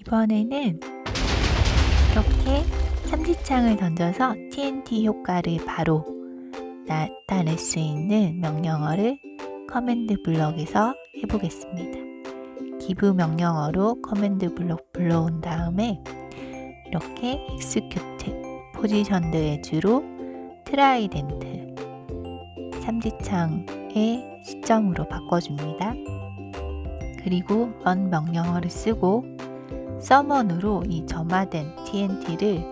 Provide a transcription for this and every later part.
이번에는 이렇게 삼지창을 던져서 TNT 효과를 바로 나타낼 수 있는 명령어를 커맨드 블럭에서 해보겠습니다. 기브 명령어로 커맨드 블럭 불러온 다음에 이렇게 execute 포지션드의 주로 트라이덴트 삼지창의 시점으로 바꿔줍니다. 그리고 run 명령어를 쓰고 서먼으로 이 점화된 TNT를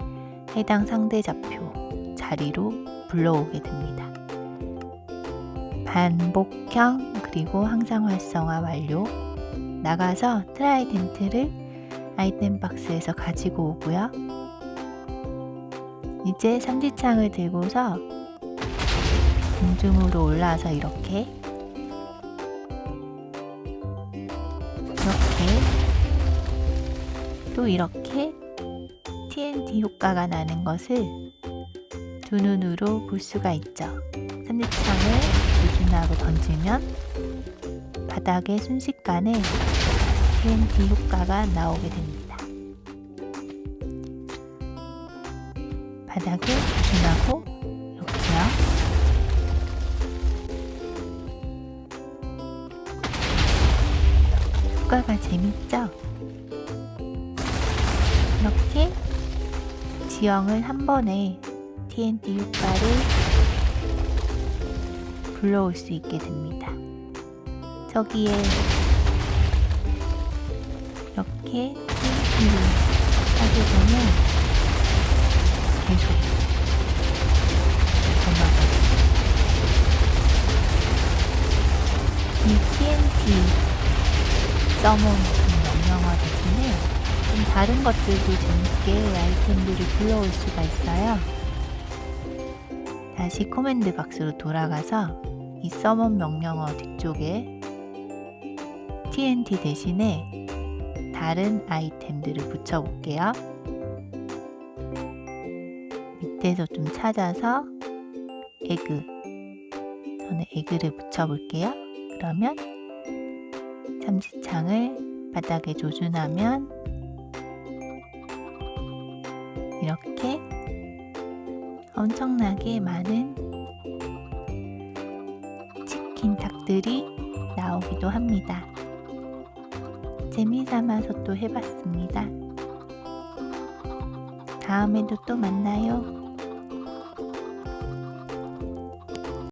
해당 상대 좌표 자리로 불러오게 됩니다. 반복형 그리고 항상 활성화 완료 나가서 트라이덴트를 아이템 박스에서 가지고 오고요. 이제 삼지창을 들고서 공중으로 올라와서 이렇게 또 이렇게 TNT 효과가 나는 것을 두 눈으로 볼 수가 있죠. 삼지창을 조준하고 던지면 바닥에 순식간에 TNT 효과가 나오게 됩니다. 바닥에 조준하고 이렇게요. 효과가 재밌죠? 이렇게 지형을 한 번에 TNT 효과를 불러올 수 있게 됩니다. 저기에 이렇게 TNT를 하게 되면 계속 전화가 이 TNT 서먼 명령어 대신에 좀 다른 것들도 재밌게 아이템들을 불러올 수가 있어요. 다시 코맨드 박스로 돌아가서 이 서먼 명령어 뒤쪽에 TNT 대신에 다른 아이템들을 붙여볼게요. 밑에서 좀 찾아서 에그 저는 에그를 붙여볼게요. 그러면 삼지창을 바닥에 조준하면 이렇게 엄청나게 많은 치킨 닭들이 나오기도 합니다. 재미삼아서 또 해봤습니다. 다음에도 또 만나요.